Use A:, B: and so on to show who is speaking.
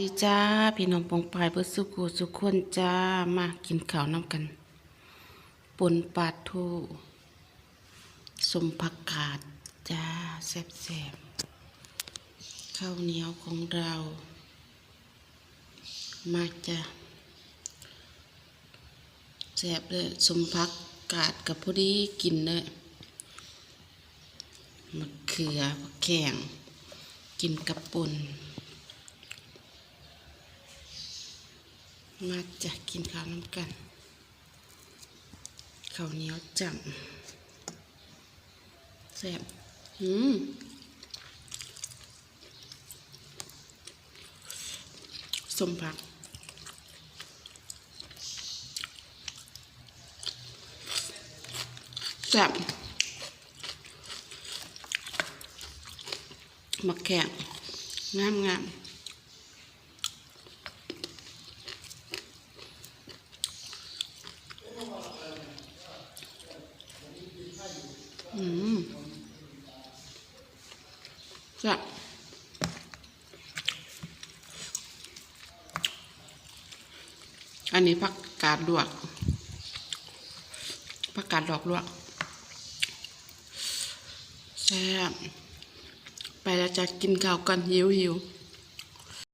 A: ดีจ้า พี่น้องปองปายเพื่อสุกูสุขคนจ้า มากินข้าวน้ำกันปนปลาทูสมผักกาดจ้าแซ่บๆข้าวเหนียวของเรา มาจ้าแซ่บเลยสมผักกาดกับพอดีกินเลยมะเขือมะแข่งกินกับปน มาจะกินข้าวน้ำกันข้าวเหนียวจังแซ่บอืมสมผักแซ่บมักแขกงามงาม อืมจ้ะอันนี้ผักกาดลวกผักกาดดอกลวกแซ่บไปแล้วจะกินข้าวกันหิวหิว